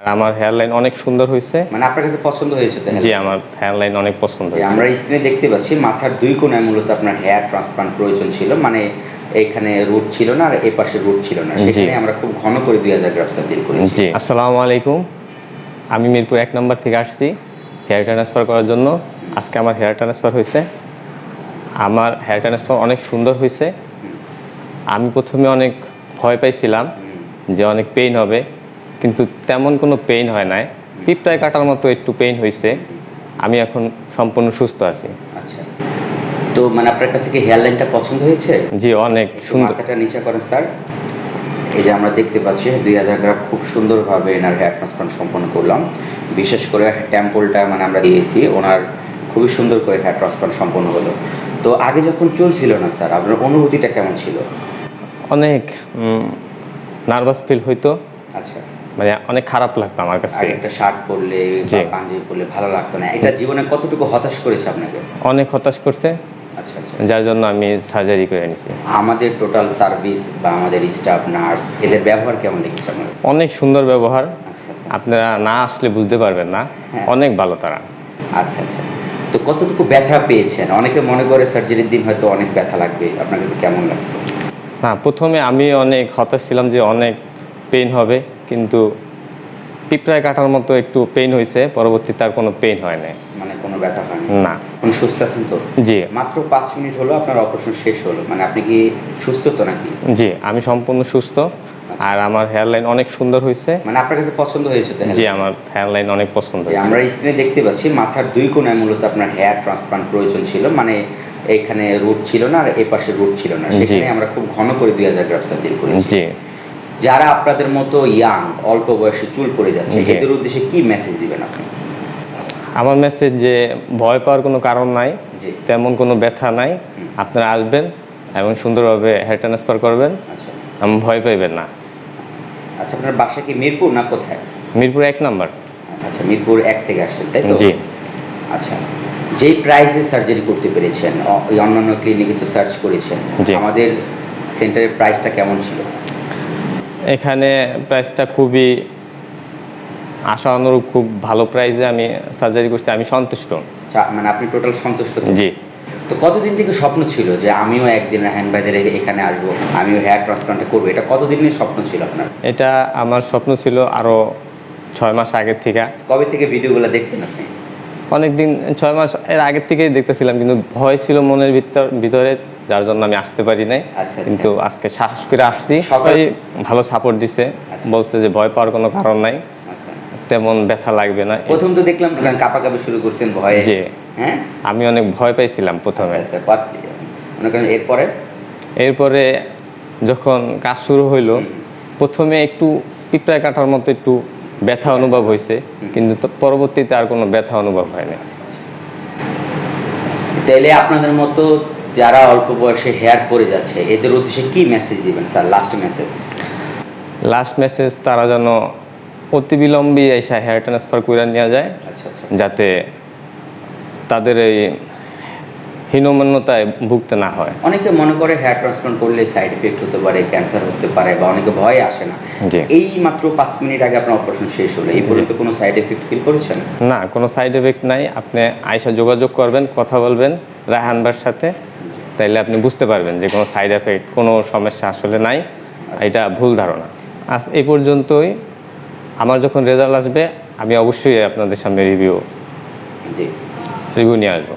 আর আমার hair line অনেক সুন্দর হয়েছে মানে আপনার কাছে পছন্দ হয়েছে তো জি আমার হেয়ার লাইন অনেক পছন্দ হয়েছে। আমরা স্ক্রিনে দেখতে পাচ্ছি মাথার দুই কোণায় মূলত আপনার হেয়ার ট্রান্সপ্লান্ট প্রয়োজন ছিল। মানে এখানে রুট ছিল না আর এই পাশে রুট ছিল না। সেখানে আমরা খুব ঘন করে দুই হাজার গ্রাফ সার্জারি করেছি। জি। আসসালামু আলাইকুম। আমি মিরপুর এক নম্বর থেকে আসছি হেয়ার ট্রান্সফার করার জন্য। আজকে আমার হেয়ার ট্রান্সফার হয়েছে আমার হেয়ার ট্রান্সফার অনেক সুন্দর হয়েছে আমি প্রথমে অনেক ভয় পাইছিলাম যে অনেক পেইন হবে। কিন্তু তেমন কোনো পেইন হয় নাই। পিঁপড়ায় কাটার মতো একটু পেইন হয়েছে আমি এখন সম্পূর্ণ সুস্থ আছি। আচ্ছা। তো মানে আপনার কাছে কি হেয়ার লাইনটা পছন্দ হয়েছে? জি অনেক সুন্দর। মাথাটা নিচে করেন স্যার। এই যে আমরা দেখতে পাচ্ছি দুই হাজার গ্রাম খুব সুন্দরভাবে এনার হেয়ার ট্রান্সপ্লান্ট সম্পন্ন করলাম। বিশেষ করে টেম্পলটা মানে আমরা দিয়েছি ওনার খুবই সুন্দর করে হেয়ার ট্রান্সপ্লান্ট সম্পন্ন হলো। তো আগে যখন চলছিল না স্যার আপনার অনুভূতিটা কেমন ছিল? অনেক নার্ভাস ফিল হইতো। আচ্ছা। মানে অনেক খারাপ লাগতো আমার কাছে। একটা শার্ট পরলে পাঞ্জাবি পরলে ভালো লাগতো না। এটা জীবনে কতটুকু হতাশ করেছে আপনাকে? অনেক হতাশ করছে। আচ্ছা আচ্ছা। যার জন্য আমি সার্জারি করে নিছি আমাদের টোটাল সার্ভিস বা আমাদের স্টাফ নার্স এদের ব্যবহার কেমন আপনার অনেক সুন্দর ব্যবহার। আচ্ছা আপনারা না আসলে বুঝতে পারবেন না। হ্যাঁ। অনেক ভালো তারা। আচ্ছা আচ্ছা। তো কতটুকু ব্যথা পেয়েছেন? অনেকে মনে করে সার্জারির দিন হয়তো অনেক ব্যথা লাগবে। আপনার কাছে কেমন লাগছে? না প্রথমে আমি অনেক হতাশ ছিলাম যে অনেক পেইন হবে। কিন্তু পিঁপড়ায় কাটার মতো একটু পেইন হয়েছে পরবর্তীতে আর কোনো পেইন হয় না মানে কোনো ব্যথা হয়নি না। কোন সুস্থ আছেন তো? জি। মাত্র পাঁচ মিনিট হলো আপনার অপারেশন শেষ হলো। মানে আপনি কি সুস্থ তো নাকি? জি আমি সম্পূর্ণ সুস্থ। আর আমার হেয়ার লাইন অনেক সুন্দর হয়েছে। মানে আপনার কাছে পছন্দ হয়েছে তো জি আমার হেয়ার লাইন অনেক পছন্দ যে হয়েছে। আমরা স্ক্রিনে দেখতে পাচ্ছি মাথার দুই কোণায় মূলত আপনার হেয়ার ট্রান্সপ্লান্ট প্রয়োজন ছিল। মানে এখানে রুট ছিল না আর এই পাশে রুট ছিল না। সেখানে আমরা খুব ঘন করে দুই হাজার গ্রাফ সার্জারি করেছি। জি। যারা আপনাদের মতো ইয়াং অল্প বয়সে চুল পড়ে যাচ্ছে। এদের উদ্দেশ্যে কি মেসেজ দিবেন আপনি? আমার মেসেজ যে ভয় পাওয়ার কোনো কারণ নাই তেমন কোনো ব্যথা নাই আপনারা আসবেন এবং সুন্দরভাবে হেয়ার ট্রান্সফার করবেন। আচ্ছা। আমি ভয় পাইবেন না। আচ্ছা আপনার বাসা কি মিরপুর না কোথায়? মিরপুর এক নাম্বার। আচ্ছা মিরপুর এক থেকে আসছেন তাই তো? জি। আচ্ছা যেই প্রাইসে সার্জারি করতে পেরেছেন ওই অন্যান্য ক্লিনিকে তো সার্চ করেছেন। আমাদের সেন্টারের প্রাইসটা কেমন ছিল? এখানে প্রাইসটা খুবই আশা অনুরূপ খুব ভালো প্রাইসে আমি সার্জারি করছি আমি সন্তুষ্ট। চা- মানে আপনি টোটাল সন্তুষ্ট? জি। তো কতদিন থেকে স্বপ্ন ছিল যে আমিও একদিন হ্যান্ড বাইদের এখানে আসব আমিও হেয়ার ট্রান্সপ্লান্টে করব? এটা কতদিনের স্বপ্ন ছিল আপনার? এটা আমার স্বপ্ন ছিল আরও ছয় মাস আগের থেকে। কবে থেকে ভিডিওগুলো দেখতেন আপনি? অনেক দিন ছয় মাস এর আগের থেকেই দেখতেছিলাম কিন্তু ভয় ছিল মনের ভিতর ভিতরে। যার জন্য আমি আসতে পারি নাই। আচ্ছা, কিন্তু আজকে সাহস করে আসছি। সবাই ভালো সাপোর্ট দিছে। আচ্ছা। বলছে যে ভয় পাওয়ার কোনো কারণ নাই। আচ্ছা। তেমন ব্যথা লাগবে না। প্রথম তো দেখলাম কাপাকাপি শুরু করছেন ভয়ে। জি। হ্যাঁ? আমি অনেক ভয় পাইছিলাম প্রথমে। আচ্ছা আচ্ছা এরপরে? এরপরে যখন কাজ শুরু হইল প্রথমে একটু পিঁপড়ায় কাটার মতো একটু ব্যথা অনুভব হয়েছে কিন্তু পরবর্তীতে আর কোনো ব্যথা অনুভব হয় না তাইলে আপনাদের মতো যারা অল্প বয়সে হেয়ার পড়ে যাচ্ছে এদের উদ্দেশ্যে কি মেসেজ দিবেন sir last message last message তারা যেন অতি বিলম্বে এসে হেয়ার ট্রান্সফার করে নেওয়া যায় আচ্ছা আচ্ছা। যাতে তাদের এই হীনমান্যতায় ভুগতে না হয়। অনেকে মনে করে হেয়ার ট্রান্সপ্লান্ট করলে সাইড এফেক্ট হতে পারে ক্যান্সার হতে পারে বা অনেকে ভয় আসে না। এই মাত্র পাঁচ মিনিট আগে আপনার অপারেশন শেষ হলো এই পর্যন্ত কোনো সাইড এফেক্ট ফিল করেছেন? না কোনো সাইড এফেক্ট নাই। আপনি আয়সা যোগাযোগ করবেন কথা বলবেন রায়হান ভাইয়ের সাথে। তাইলে আপনি বুঝতে পারবেন যে কোনো সাইড এফেক্ট কোনো সমস্যা আসলে নাই। এটা ভুল ধারণা। আজ এই পর্যন্তই। আমার যখন রেজাল্ট আসবে আমি অবশ্যই আপনাদের সামনে রিভিউ জি। রিভিউ নিয়ে আসব।